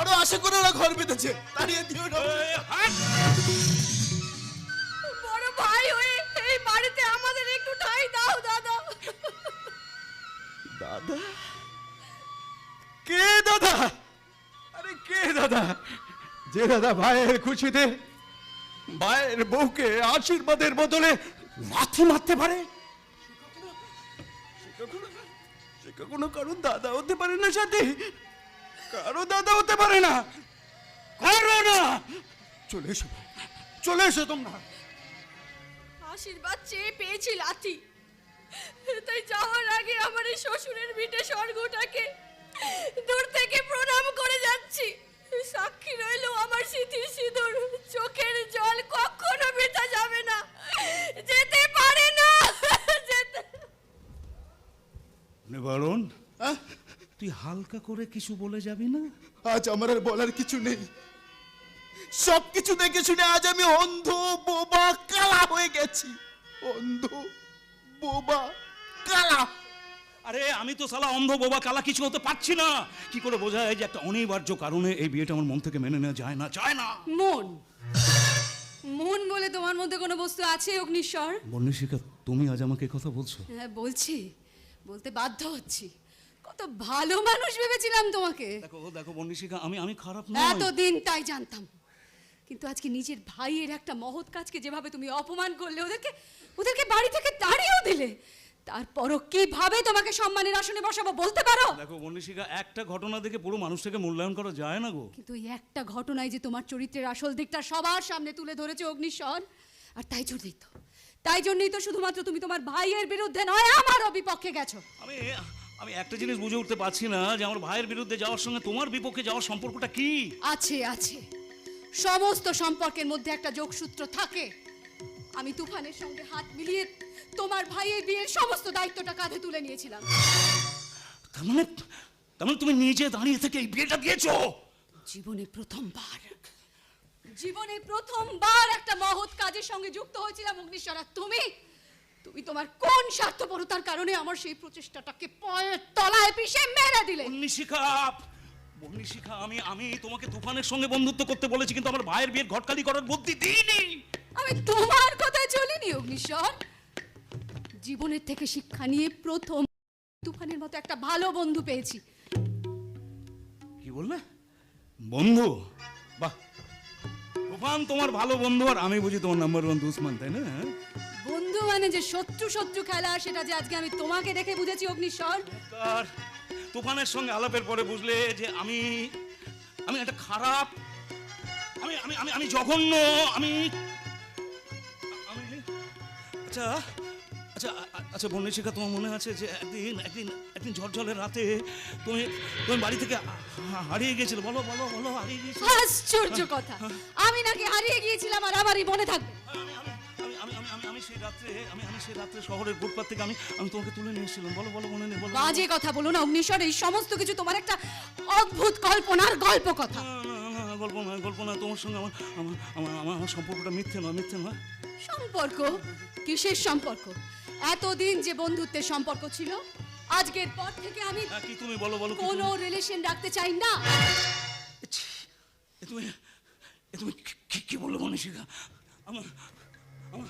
বড় আশা করে ওরা ঘর বেঁধেছে। তাড়িয়ে দিও না। বড় ভাই হয়ে এই বাড়িতে আমাদের একটু ঠাঁই দাও দাদা। দাদা? কে দাদা? আরে কে দাদা? যে দাদা ভাইয়ের খুশিতে ভাইয়ের বউকে আশীর্বাদের বদলে লাথি মারতে পারে? সে কখনো- সে কখনো কারও দাদা হতে পারে না সাথে। কারও দাদা হতে পারে না। কারও না। চলে এসো চলে এসো তোমরা। আশীর্বাদ চেয়ে পেয়েছি লাথি। তাই যাওয়ার আগে আমার এই শ্বশুরের ভিটে স্বর্গটাকে দূর থেকে প্রণাম করে যাচ্ছি। সাক্ষী রইল আমার স্মৃতির সিঁদুর। চোখের জল কখনো বৃথা যাবে না। যেতে পারে না। যেতে নিবারণ আহ, তুই হালকা করে কিছু বলে যাবি না? আজ আমার আর বলার কিছু নেই। সব কিছু দেখে শুনে আজ আমি অন্ধ বোবা কালা হয়ে গেছি। অন্ধ বোবা কালা। আরে আমি তো সালা অন্ধ বোবা কালা কিছু হতে পারছি না। কি করে বোঝা যায় যে একটা অনিবার্য কারণে এই বিয়েটা আমার মন থেকে মেনে নেওয়া যায় না যায় না। মন। মন বলে তোমার মধ্যে কোনো বস্তু আছে অগ্নিশ্বর বন্যশিকা তুমি আজ আমাকে কথা বলছো? হ্যাঁ বলছি। বলতে বাধ্য হচ্ছি। কত ভালো মানুষ ভেবেছিলাম তোমাকে। দেখো দেখো বন্যশিকা আমি আমি খারাপ নই। এতদিন তাই জানতাম। কিন্তু আজকে নিজের ভাইয়ের একটা মহৎ কাজকে যেভাবে তুমি অপমান করলে ওদেরকে ওদেরকে বাড়ি থেকে তাড়িয়েও দিলে। তারপরও কীভাবে তোমাকে সম্মানের আসনে বসাবো বলতে পারো? দেখো বন্যশিকা একটা ঘটনা দেখে পুরো মানুষটাকে মূল্যায়ন করা যায় না গো। কিন্তু এই একটা ঘটনায় যে তোমার চরিত্রের আসল দিকটা সবার সামনে তুলে ধরেছে অগ্নিশ্বর আর তাই জন্যই তো তাই জন্যই তো শুধুমাত্র তুমি তোমার ভাইয়ের বিরুদ্ধে নয় আমারও বিপক্ষে গেছো। আমি আমি একটা জিনিস বুঝে উঠতে পারছি না যে আমার ভাইয়ের বিরুদ্ধে যাওয়ার সঙ্গে তোমার বিপক্ষে যাওয়ার সম্পর্কটা কি? আছে আছে। সমস্ত সম্পর্কের মধ্যে একটা যোগসূত্র থাকে। আমি তুফানের সঙ্গে হাত মিলিয়ে তোমার ভাইয়ের বিয়ের সমস্ত দায়িত্বটা কাঁধে তুলে নিয়েছিলাম। তার মানে তার মানে তুমি নিজে দাঁড়িয়ে থেকে এই বিয়েটা দিয়েছ? জীবনে প্রথমবার। জীবনে প্রথমবার একটা মহৎ কাজের সঙ্গে যুক্ত হয়েছিলাম অগ্নিশ্বরা তুমি তুমি তোমার কোন স্বার্থপরতার কারণে আমার সেই প্রচেষ্টাটাকে পায়ের তলায় পিষে মেরে দিলে? বন্যশিখা বন্যশিখা আমি আমি তোমাকে তুফানের সঙ্গে বন্ধুত্ব করতে বলেছি কিন্তু আমার ভাইয়ের বিয়ের ঘটকালি করার বুদ্ধি দিইনি। আমি তোমার কথায় চলিনি অগ্নিশ্বর। জীবনের থেকে শিক্ষা নিয়ে প্রথম তুফানের মতো একটা ভালো বন্ধু পেয়েছি। কি বললে? বন্ধু? বাহ। তুফান তোমার ভালো বন্ধু আর আমি বুঝি তোমার নাম্বার ওয়ান দুশ্মন তাই না? মানে যে শত্রু শত্রু খেলা, সেটা যে আজকে আমি তোমাকে দেখে বুঝেছি অগ্নিশ্বর তার তুফানের সঙ্গে আলাপের পরে বুঝলে যে আমি আমি একটা খারাপ, আমি আমি আমি আমি জঘন্য আমি আচ্ছা আচ্ছা আচ্ছা বন্যশিখা তোমার মনে আছে যে একদিন একদিন একদিন ঝড়ঝলের রাতে তুমি তুমি বাড়ি থেকে হারিয়ে গিয়েছিলে? বলো বলো বলো হারিয়ে গিয়েছিলে? আশ্চর্য কথা। আমি নাকি হারিয়ে গিয়েছিলাম আর আমারই মনে থাকবে। আমি সেই রাত্রে আমি আমি সেই রাত্রে শহরের ফুটপাত থেকে আমি আমি তোমাকে তুলে নিয়ে এসেছিলাম। বলো বলো মনে নেই বলো। বাজে কথা বলো না অগ্নিশ্বর এই সমস্ত কিছু তোমার একটা অদ্ভুত কল্পনার গল্প কথা। না, না, না, গল্প না গল্প না তোমার সঙ্গে আমার আমার আমার সম্পর্কটা মিথ্যে নয় মিথ্যে নয়। সম্পর্ক? কিসের সম্পর্ক? এতদিন যে বন্ধুত্বের সম্পর্ক ছিল আজকের পর থেকে আমি হ্যাঁ, কি তুমি বলো বলো কি কোনো রিলেশন রাখতে চাই না। ছি, এ তুমি এ তুমি কি- কি- কি বলল মনীষিকা? আমার আমার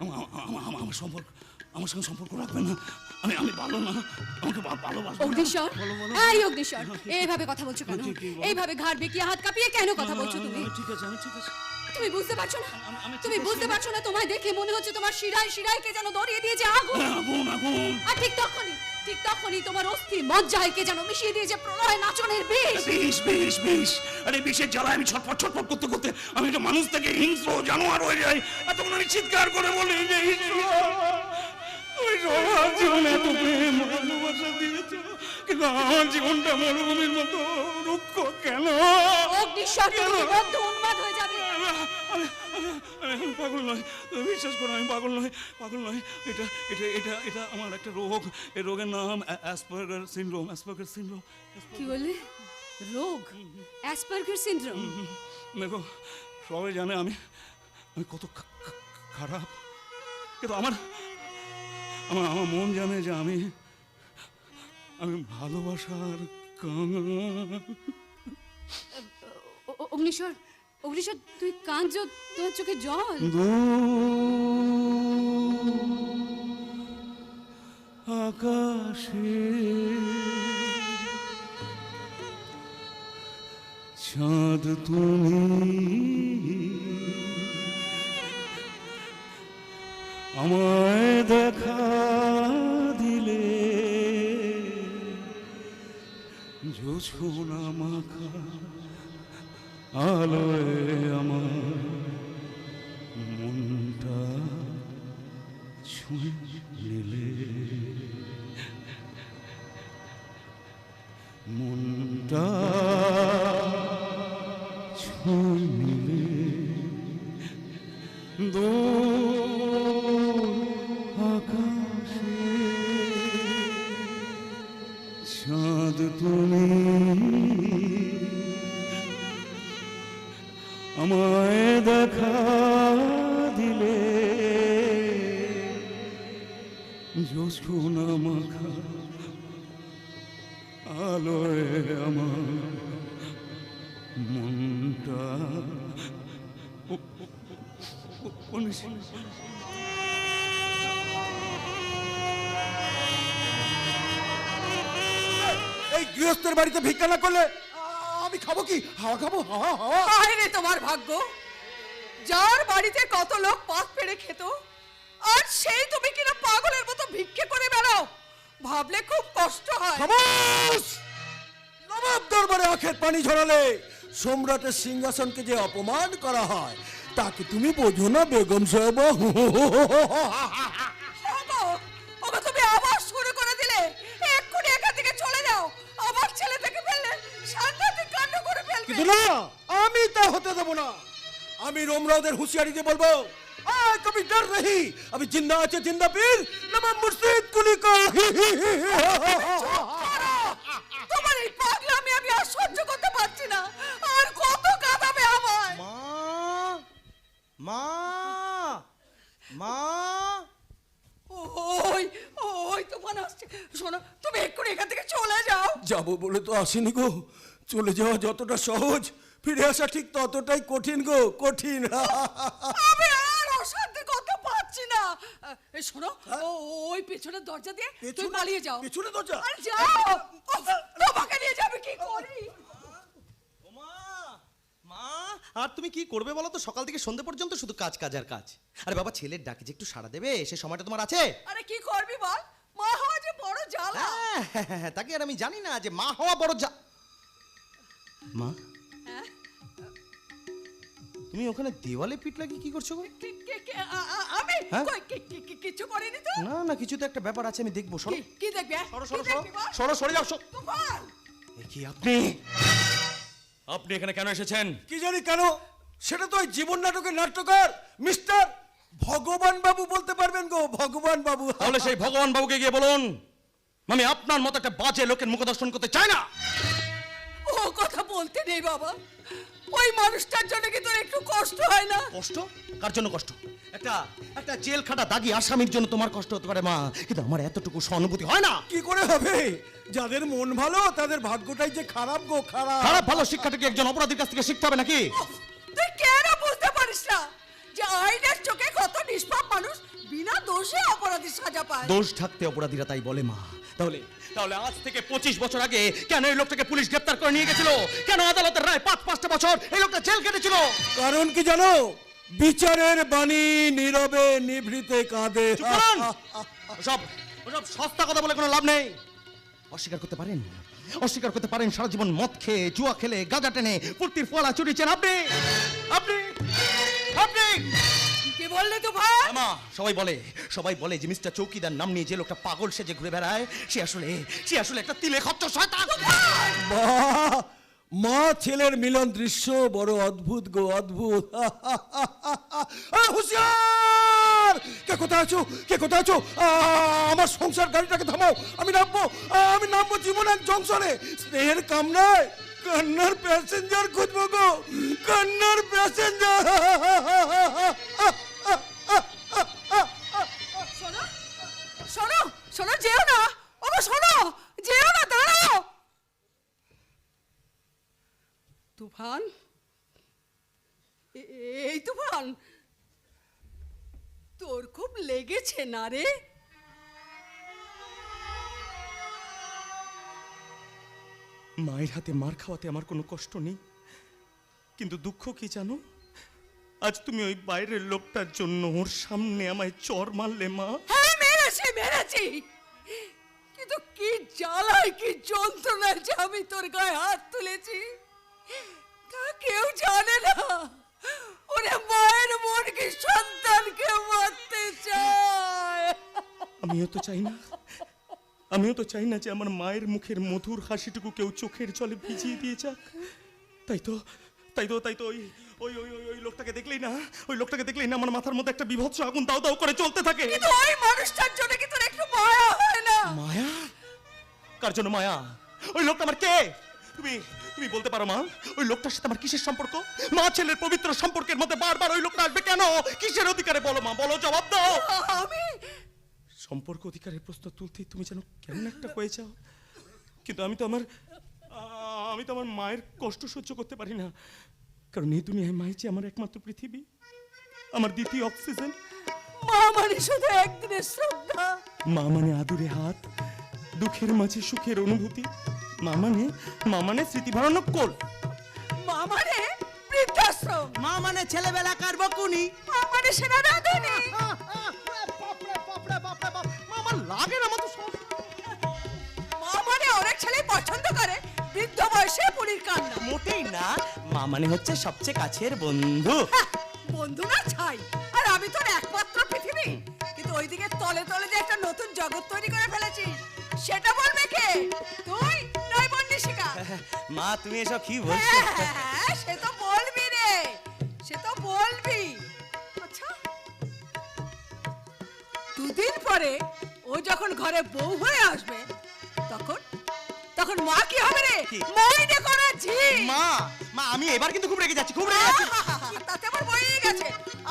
আমার আমার- আমার আমার সম্পর্ক আমার সঙ্গে সম্পর্ক রাখবে না। আমি আমি ভালো না আমাকে ভা- ভালোবাসবে না। অগ্নিশ্বর বলো, বলো। এই অগ্নিশ্বর এইভাবে কথা বলছো কেন? ঠিক, ঠিক, বলো। এইভাবে ঘাড় বেঁকিয়ে হাত কাঁপিয়ে কেন কথা বলছো না, না, তুমি? না, ঠিক আছে আমি ঠিক আছে। তুমি বুঝতে পারছ না? তুমি বুঝতে পারছ না তোমায় দেখে মনে হচ্ছে তোমার শিরায় শিরায় কে যেন ধরিয়ে দিয়েছে আগুন? আগুন আগুন। আর ঠিক তখনই ঠিক তখনই তোমার অস্থির মজ্জায় কে যেন মিশিয়ে দিয়েছে প্রলয় নাচনের বিষ। বিষ বিষ বিষ। আরে বিষের জ্বালায় আমি ছটফট ছটফট করতে করতে আমি একটা মানুষ থেকে হিংস্র জানোয়ার হয়ে যাই। আর তখন আমি চিৎকার করে বলি যে তুমি সবার জীবনে এত প্রেম ভালোবাসা দিয়েছ। কিন্তু আমার জীবনটা মরুভূমির মতো রুক্ষ কেন? অগ্নিশ্বর তুমি বদ্ধ উন্মাদ হয়ে যাবে। আমি পাগল নয় তুমি বিশ্বাস করো আমি পাগল নয় পাগল নয় এটা এটা এটা এটা আমার একটা রোগ। এই রোগের নাম অ্যাসপার্গার সিনড্রোম অ্যাসপার্গার সিনড্রোম কি বললে? রোগ? অ্যাসপার্গার সিনড্রোম দেখো সবাই জানে আমি আমি কত খারাপ। কিন্তু আমার আমার আমার মন জানে যে আমি আমি ভালোবাসার ও- অগ্নিশ্বর অগ্নিশ্বর তুই কাঁদছ? তোর চোখে জল? আকাশে চাঁদ তুমি আমায় দেখা দিলে জোছনা মাখা আলোয় আমার মনটা ছুঁয়ে নিলে। মনটা জোছনা মাখা আলোয় আমার মনটা। এই গৃহস্থের বাড়িতে ভিক্ষা না করলে আমি খাব কি? হাওয়া খাব? হাওয়া হাওয়া। হায় রে, তোমার ভাগ্য। যার বাড়িতে কত লোক পাত পেড়ে খেত আর সেই তুমি কিনা পাগলের মতো ভিক্ষে করে বেড়াও। ভাবলে খুব কষ্ট হয়! নবাব দরবারে আখের পানি ঝরালে সম্রাটের সিংহাসনকে যে অপমান করা হয় তাকে তুমি বোঝো না বেগম সাহেব? ওগো তুমি আবার শুরু করে দিলে। এক্ষুনি এখান থেকে চলে যাও। আবার ছেলে থেকে ফেললে সাংঘাতিক কাণ্ড করে ফেলবে। না আমি তা হতে দেবো না। আমি রোমরাওদের হুঁশিয়ারি দিয়ে বলব কবি ডর রহি আমি জিন্দা আছে জিন্দা পীর নবাব মুর্শিদ কুলি কা তোমার এই পাগলামি আমি আর সহ্য করতে পারছি না আর কত কাঁদাবে আমায় মা মা মা ওই ওই তুফান আসছে শোনো তুমি এক্ষুনি এখান থেকে চলে যাও যাব বলে তো আসেনি গো চলে যাওয়া যতটা সহজ ফিরে আসা ঠিক ততটাই কঠিন গো কঠিন। আমি আর অশান্তি করতে পারছি না। এই শোনো ওই পেছনের দরজা দিয়ে পেছনে- পালিয়ে যাও। পেছনের দরজা? আরে যাও! তোমাকে নিয়ে যাবে কি করি? মা মা আর তুমি কি করবে বলো তো? সকাল থেকে সন্ধে পর্যন্ত শুধু কাজ কাজ আর কাজ। আরে বাবা ছেলের ডাকে যে একটু সাড়া দেবে সে সময়টা তোমার আছে? আরে কি করবি বল? মা হওয়া যে বড় জ্বালা। হ্যাঁ, হ্যাঁ, হ্যাঁ, তাকে আর আমি জানি না যে মা হওয়া বড় যা মা? হ্যাঁ? তুমি ওখানে দেওয়ালে পিঠ লাগিয়ে কি করছ গো? আমি? কই কি- কি- কি- কিচ্ছু করিনি তো? না না কিছু তো একটা ব্যাপার আছে আমি দেখব সরো। কি- দেখবি হ্যাঁ? সরো সরো সরো সরো সরে যাও সরো। কি আপনি? আপনি! এখানে কেন এসেছেন? কি জানি কেন? সেটা তো ওই জীবন নাটকের নাট্যকার মিস্টার ভগবান বাবু বলতে পারবেন গো ভগবান বাবু তাহলে সেই ভগবান বাবুকে গিয়ে বলুন আমি আপনার মতো একটা বাজে লোকের মুখ দর্শন করতে চাই না! বলতে নেই বাবা। ওই মানুষটার জন্য কি তোর একটু কষ্ট হয় না? কষ্ট? কার জন্য কষ্ট? একটা একটা জেল খাটা দাগি আসামির জন্য তোমার কষ্ট হতে পারে মা। কিন্তু আমার এতটুকু সহানুভূতি হয় না। কি করে হবে? যাদের মন ভালো তাদের ভাগ্যটাই যে খারাপ গো খারাপ। খারাপ ভালো শিক্ষাটা কি একজন অপরাধীর কাছ থেকে শিখতে হবে নাকি? তুই কেন বুঝতে পারিস না যে আইনের চোখে কত নিষ্পাপ মানুষ বিনা দোষে অপরাধী সাজা পায়? দোষ থাকতে অপরাধীরা তাই বলে মা। তাহলে? তাহলে আজ থেকে পঁচিশ বছর আগে কেন এই লোকটাকে পুলিশ গ্রেপ্তার করে নিয়ে গেছিল? কেন আদালতের রায় পাঁচ পাঁচটা বছর এই লোকটা জেল কেটেছিল কারণ কি জানো? বিচারের বাণী নীরবে নিভৃতে কাঁদে। ওসব ওসব সস্তা কথা বলে কোনো লাভ নেই। অস্বীকার করতে পারেন? অস্বীকার করতে পারেন সারা জীবন মদ খেয়ে জুয়া খেলে গাঁজা টেনে ফুর্তির ফলা চুরিছেন আপনি? আপনি? আপনি? কি বললি তো ভাই? মা সবাই বলে সবাই বলে যে মিস্টার চৌকিদার নাম নিয়ে যে লোকটা পাগল সেজে ঘুরে বেড়ায় সে আসলে সে আসলে একটা তিলে খচ্চ শয়তান। বাহ! মা ছেলের মিলন দৃশ্য বড় অদ্ভুত গো অদ্ভুত। আ, হুঁশিয়ার! কে কোথায় আছো? কে কোথায় আছো? আ, আমার সংসার গাড়িটাকে থামাও আমি নামবো আ, আমি নামবো জীবনের জংশনে। স্নেহের কামনায় কান্নার প্যাসেঞ্জার খুঁজবো গো কান্নার প্যাসেঞ্জার শোনো শোনো যেও না। ওগো শোনো, যেও না, দাঁড়াও। তুফান? এই তুফান। তোর খুব লেগেছে না রে? মায়ের হাতে মার খাওয়াতে আমার কোনো কষ্ট নেই। কিন্তু দুঃখ কি জানো? আজ তুমি ওই বাইরের লোকটার জন্য ওর সামনে আমায় চর মারলে মা। হ্যাঁ মেরেছি মেরেছি। কিন্তু কি জ্বালায় কি যন্ত্রণায় যে আমি তোর গায়ে হাত তুলেছি? তা কেউ জানে না। ওরে মায়ের মন কি সন্তানকে মারতে চায়। আমিও তো চাই না। আমিও তো চাই না যে আমার মায়ের মুখের মধুর হাসিটুকু কেউ চোখের জলে ভিজিয়ে দিয়ে যাক। তাই তো তাই তো তাই তো ওই ওই ওই ওই- ওই লোকটাকে দেখলেই না ওই লোকটাকে দেখলেই না আমার মাথার মধ্যে একটা বিভৎস আগুন দাও দাও করে চলতে থাকে। কিন্তু ওই মানুষটার জন্য কি তোর একটু মায়া হয় না? মায়া? কার জন্য মায়া? ওই লোকটা আমার কে? তুমি তুমি বলতে পারো মা ওই লোকটার সাথে আমার কিসের সম্পর্ক? মা ছেলের পবিত্র সম্পর্কের মধ্যে বারবার ওই লোকটা আসবে কেন? কিসের অধিকারে বলো মা বলো জবাব দাও। আমি সম্পর্ক অধিকারের প্রশ্ন তুলতেই তুমি যেন কেমন একটা হয়ে যাও। কিন্তু আমি তো আমার আমি তো আমার মায়ের কষ্ট সহ্য করতে পারি না। কারণ এই দুনিয়ায় মাই যে আমার একমাত্র পৃথিবী। আমার দ্বিতীয় অক্সিজেন। মা মানে শুধু একদিনের শ্রদ্ধা। মা মানে আদুরে হাত দুঃখের মাঝে সুখের অনুভূতি। মা মানে মা মানে স্মৃতি ভারানো কোল। মা মানে বৃদ্ধাশ্রম। মা মানে ছেলেবেলাকার বকুনি। মা মানে সেনা রাঁধুনি। আমার লাগে না মতো মা মানে অনেক ছেলে পছন্দ করে বৃদ্ধ বয়সে পুরীর কান্না। মোটেই না মা মানে হচ্ছে সবচেয়ে কাছের বন্ধু। হ্যাঁ, বন্ধু না ছাই। আর আমি তোর একমাত্র পৃথিবী। কিন্তু ওইদিকে তলে তলে যে একটা নতুন জগৎ তৈরি করে ফেলেছিস সেটা বলবে কে? তুই নয় বন্দিশিকা মা তুমি এসব কি বলছো? হ্যাঁ সে তো বলবি রে। সে তো বলবি। আচ্ছা দুদিন পরে যখন ঘরে বউ হয়ে আসবে তখন তখন মা কি হবে রে কি? মাইনে করা ঝি মা মা আমি এবার কিন্তু খুব রেগে যাচ্ছি খুব রেগে যাচ্ছি তাতে আমার বইয়ে গেছে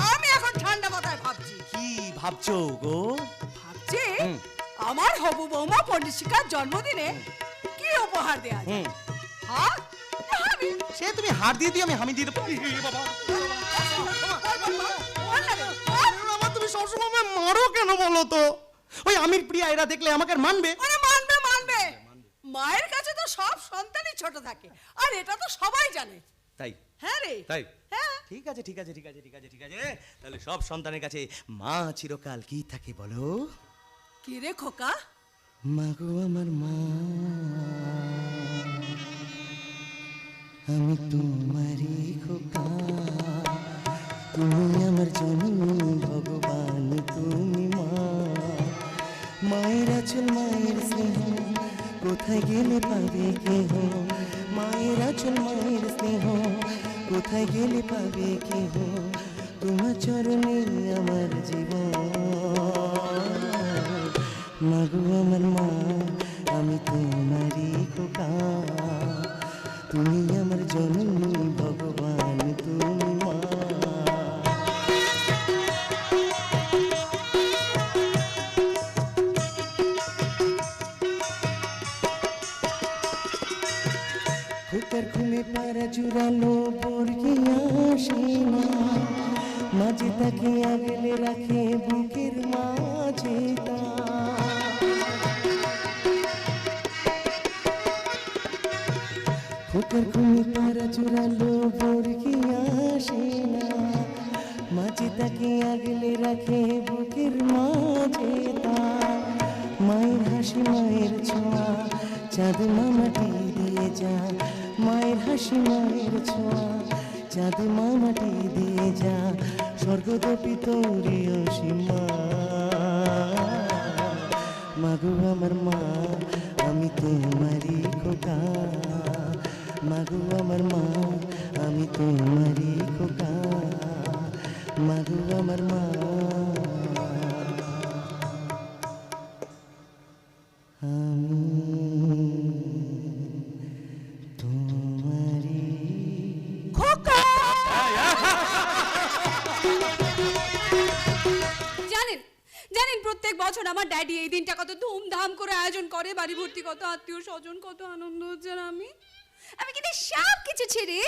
আমি এখন ঠান্ডা মাথায় ভাবছি কি ভাবছ গো ভাবছি আমার হবু বৌমা পণ্ডিশিকার জন্মদিনে কি উপহার দেয়া যায় হুম হ্যাঁ আমি সে তুমি হার দিয়ে দিও আমি হামি দিয়ে দেবো এ বাবা বল না রে, বল। আমার তুমি সবসময় আমায় মারো কেন বলো তো ওই আমির প্রিয়া এরা দেখলে আমাকে মানবে? আরে মানবে মানবে। মায়ের কাছে তো সব সন্তানই ছোট থাকে আর এটা তো সবাই জানে। তাই? হ্যাঁ রে। তাই? হ্যাঁ। ঠিক আছে ঠিক আছে ঠিক আছে ঠিক আছে ঠিক আছে। তাহলে সব সন্তানের কাছে মা চিরকাল কি থাকে বলো? কি রে খোকা? মাগো আমার মা। আমি তোমারই খোকা। তুমি আমার জননী ভগবান তুমি মা মায়ের আচল, মায়ের স্নেহ, কোথায় গেলে পাবে কেহ? মায়ের আচল, মায়ের স্নেহ, কোথায় গেলে পাবে কেহ? তোমার চরণে আমার জীবন। মাগু আমার মা, আমি তোমারই খোকা। তুমি আমার জননী ভগবান। জুড়ালো বর্গি আসে না? মাঝে তাকে আগলে রাখে বুকের মাঝে তা। খোকার খুলে পাড়া জুড়ালো বর্গি আসে না? মাঝে তাকে আগলে রাখে বুকের মাঝে তা। মায়ের হাসি, মায়ের ছোঁয়া, চাঁদ মামাটি দিয়ে যা। মায়ের হাসি, মায়ের ছোঁয়া। চাঁদ মামাটি দিয়ে যা স্বর্গদপি তৌরীয় সীমা মাগো আমার মা, আমি তোমারই খোকা। মাগো আমার মা, আমি তোমারই খোকা। মাগো আমার মা ড্যাডি এই দিনটা কত ধুমধাম করে আয়োজন করে, বাড়ি ভর্তি কত আত্মীয় স্বজন, কত আনন্দ হচ্ছে আমি? আমি কিন্তু সব কিছু ছেড়ে